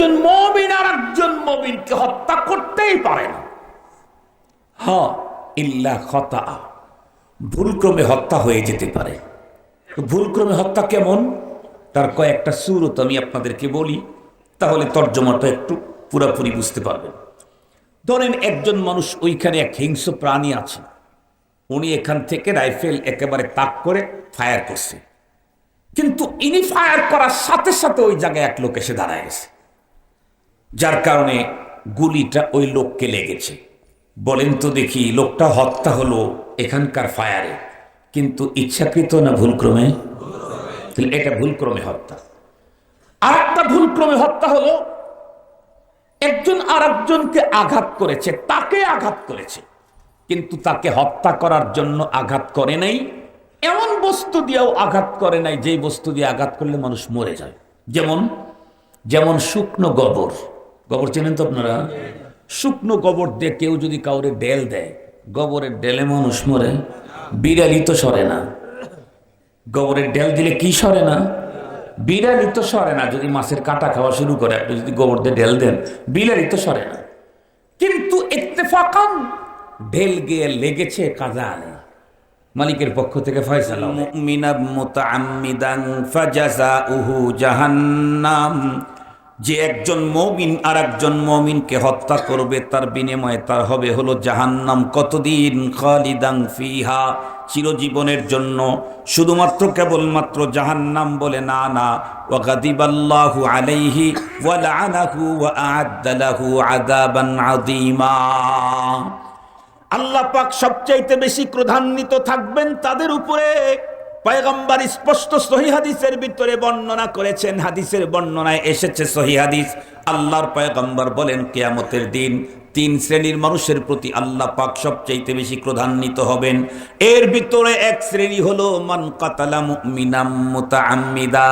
একজন মবিন আর একজন মবিনকে হত্যা করতেই পারে না। হ, ইল্লা খতা ভুলক্রমে হত্যা হয়ে যেতে পারে। ভুলক্রমে হত্যা কেমন? তার কয়েকটা সুরত আমি আপনাদেরকে বলি, তাহলে তর্জমাটা একটু পুরাপুরি বুঝতে পারবেন। ধরেন একজন মানুষ ওইখানে এক হিংস্র প্রাণী আছে। উনি এখান থেকে রাইফেল একেবারে তাক করে ফায়ার করছে। কিন্তু ইনি ফায়ার করার সাথে সাথে ওই জায়গায় এক লোক এসে দাঁড়ায় গেছে। যার কারণে গুলিটা ওই লোককে লেগেছে। বলেন তো দেখি, লোকটা হত্যা হলো এখানকার ফায়ারে, কিন্তু ইচ্ছাকৃত না ভুলক্রমে? এটা ভুলক্রমে হত্যা। আর একটা ভুলক্রমে হত্যা হলো, একজন আর একজনকে আঘাত করেছে, তাকে আঘাত করেছে, কিন্তু তাকে হত্যা করার জন্য আঘাত করে নাই, এমন বস্তু দিয়েও আঘাত করে নাই, যেই বস্তু দিয়ে আঘাত করলে মানুষ মরে যায়। যেমন যেমন শুকনো গোবর গোবর চেনেন তো আপনারা? শুকনো গোবর দিয়ে কেউ যদি কাউরে ডেল দেয়, গোবরের ডেলে মানুষ মরে, বিড়ালি তো সরে না। গোবরের ডেল দিলে কি সরে না? বিড়ালি তো সরে না, যদি মাছের কাটা খাওয়া শুরু করে, আপনি যদি গোবর দিয়ে ডেল দেন, বিড়ালি তো সরে না। কিন্তু ইত্তেফাকান ঢেল গিয়ে লেগেছে কাজা মালিকের পক্ষ থেকে ফয়সালা। মুমিনা মুতাআম্মিদান ফাজাযাউহু জাহান্নাম। যে একজন মমিন আর একজন মমিনকে হত্যা করবে, তার বিনিময়ে তার হবে হলো জাহান্নাম। কতদিন খালিদাং ফিহা, চিরজীবনের জন্য। শুধুমাত্র কেবলমাত্র জাহান্নাম বলে না না। ওয়াগাদিবাল্লাহু আলাইহি ওয়া লাআনাহু ওয়া আ'আদ্দা লাহু আযাবান আযীমা। আল্লাহ পাক সবচাইতে বেশি ক্রধান্বিত থাকবেন তাদের উপরে। পয়গম্বর স্পষ্ট সহি হাদিসের ভিতরে বর্ণনা করেছেন, হাদিসের বর্ণনায় এসেছে সহি হাদিস। আল্লাহর পয়গম্বর বলেন, কেয়ামতের দিন তিন শ্রেণির মানুষের প্রতি আল্লাহ পাক সবচাইতে বেশি ক্রধান্বিত হবেন। এর ভিতরে এক শ্রেণি হলো, মান কাতালা মুতাআম্মিদা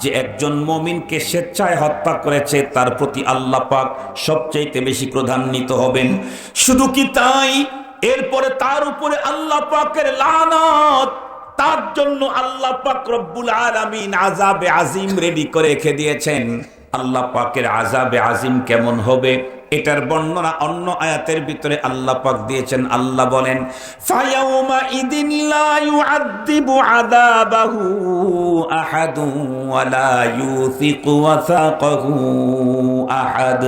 যে একজন মমিনকে স্বেচ্ছায় হত্যা করেছে, তার প্রতি আল্লাহ পাক সবচাইতে বেশি ক্রধান্বিত হবেন। শুধু কি তাই? এরপরে তার উপরে আল্লাহ পাকের লানত তার জন্য আল্লাহ পাক রব্বুল আলামিন আজাবে আজিম রেডি করে রেখে দিয়েছেন। আল্লাহ পাকের আজাবে আজিম কেমন হবে? এটার বর্ণনা অন্য আয়াতের ভিতরে আল্লাহ পাক দিয়েছেন। আল্লাহ বলেন আহাদ।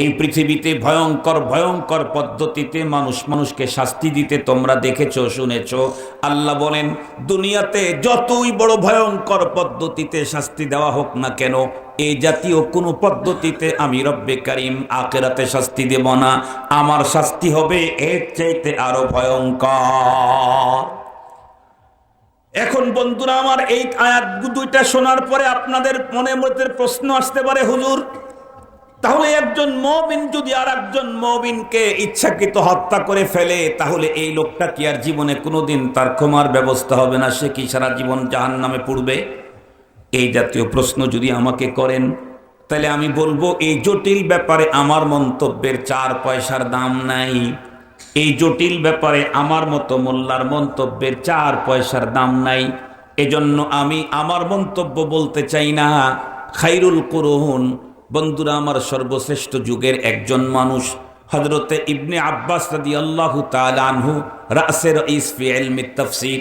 এই পৃথিবীতে ভয়ঙ্কর ভয়ঙ্কর পদ্ধতিতে মানুষ মানুষকে শাস্তি দিতে তোমরা দেখেছ, শুনেছো। আল্লাহ বলেন, দুনিয়াতে যতই বড় ভয়ঙ্কর পদ্ধতিতে শাস্তি দেওয়া হোক না কেন, এই জাতীয় কোনো পদ্ধতিতে আমি রব্বে কারিম আকেরাতে শাস্তি দেব না। আমার শাস্তি হবে এর চাইতে আরও ভয়ঙ্কর। এখন বন্ধুরা, আমার এই আয়াত দুইটা শোনার পরে আপনাদের মনের মধ্যে প্রশ্ন আসতে পারে, হুজুর। তাহলে একজন মবিন যদি আর একজন মবিনকে ইচ্ছাকৃত হত্যা করে ফেলে, তাহলে এই লোকটা কি আর জীবনে কোনোদিন তার ক্ষমার ব্যবস্থা হবে না? সে কি সারা জীবন জাহান নামে পড়বে? এই জাতীয় প্রশ্ন যদি আমাকে করেন তাহলে আমি বলব, এই জটিল ব্যাপারে আমার মন্তব্যের চার পয়সার দাম নাই। এই জটিল ব্যাপারে আমার মতো মোল্লার মন্তব্যের চার পয়সার দাম নাই। এজন্য আমি আমার মন্তব্য বলতে চাই না, খাইরুল করুন বন্ধুরা আমার সর্বশ্রেষ্ঠ যুগের একজন মানুষ হজরতে ইবনে আব্বাস রাদি আল্লাহ তালহু রাসের ইসফি এলমি তফসির।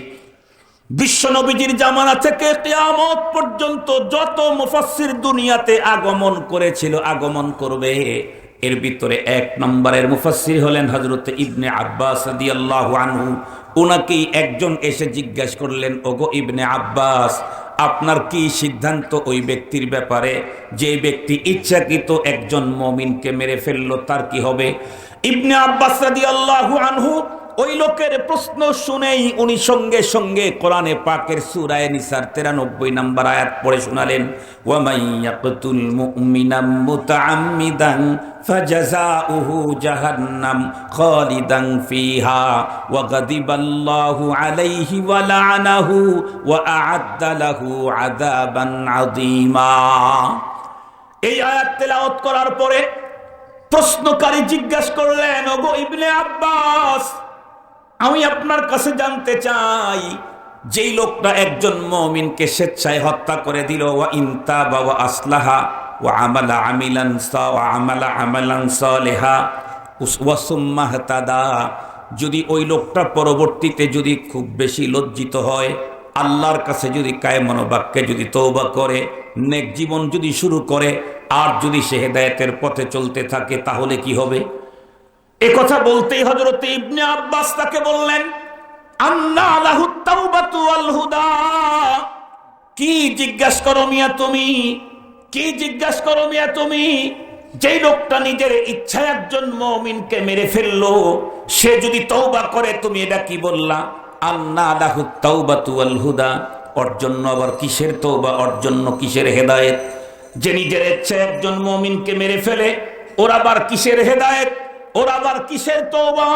বিশ্ব নবীজির জামানা থেকে কেয়ামত পর্যন্ত যত মুফাসসির দুনিয়াতে আগমন করেছিল, আগমন করবে। এর ভিতরে এক নম্বরের মুফাসসির হলেন হজরত ইবনে আব্বাস আনহু। ওনাকেই একজন এসে জিজ্ঞাসা করলেন, ওগো ইবনে আব্বাস, আপনার কি সিদ্ধান্ত ওই ব্যক্তির ব্যাপারে? যে ব্যক্তি ইচ্ছাকৃত একজন মমিনকে মেরে ফেলল, তার কি হবে? ইবনে আব্বাস আনহু ওই লোকের প্রশ্ন শুনেই উনি সঙ্গে সঙ্গে কোরআনে পাকের সুরায় নিসার তেরানব্বই নাম্বার আয়াত পড়ে শোনালেন ওয়ামাইয়াকুল মুমিনাম মুতাআম্মিদান খালিদান ফিহা ওয়া গাদিবাল্লাহু আলাইহি ওয়া লা'নাহু ওয়া আ'আদ্দা লাহু আযাবান আযীমা। এই আয়াত তেলাওয়াত করার পরে প্রশ্নকারী জিজ্ঞাসা করলেন, ওগো ইবনে আব্বাস আমি আপনার কাছে জানতে চাই, যেই লোকটা একজন মমিনকে স্বেচ্ছায় হত্যা করে দিল, ওয়া ইনতা বাবা আসলাহা ও আমালা আমিলান ওয়া আমালা আমালান সালেহা ওয়াসুম্মা হতাদা, যদি ওই লোকটা পরবর্তীতে যদি খুব বেশি লজ্জিত হয়, আল্লাহর কাছে যদি কায় মনোবাক্যে যদি তৌবা করে, নেক জীবন যদি শুরু করে, আর যদি সে হেদায়েতের পথে চলতে থাকে, তাহলে কি হবে? এ কথা বলতেই হজরত ইবনে আব্বাস তাকে বললেন কি জিজ্ঞাসা করো মিয়া তুমি? কি জিজ্ঞাসা করো মিয়া তুমি? যেই লোকটা নিজের ইচ্ছায় একজন মমিনকে মেরে ফেলল, সে যদি তৌবা করে, তুমি এটা কি বললা? আন্না আলাহু তাওবাতু ওয়াল হুদা। ওর জন্য আবার কিসের তৌবা ওর জন্য কিসের হেদায়েত? যে নিজের ইচ্ছায় একজন মমিনকে মেরে ফেলে, ওর আবার কিসের হেদায়েত? ওর আবার কিসের তৌবা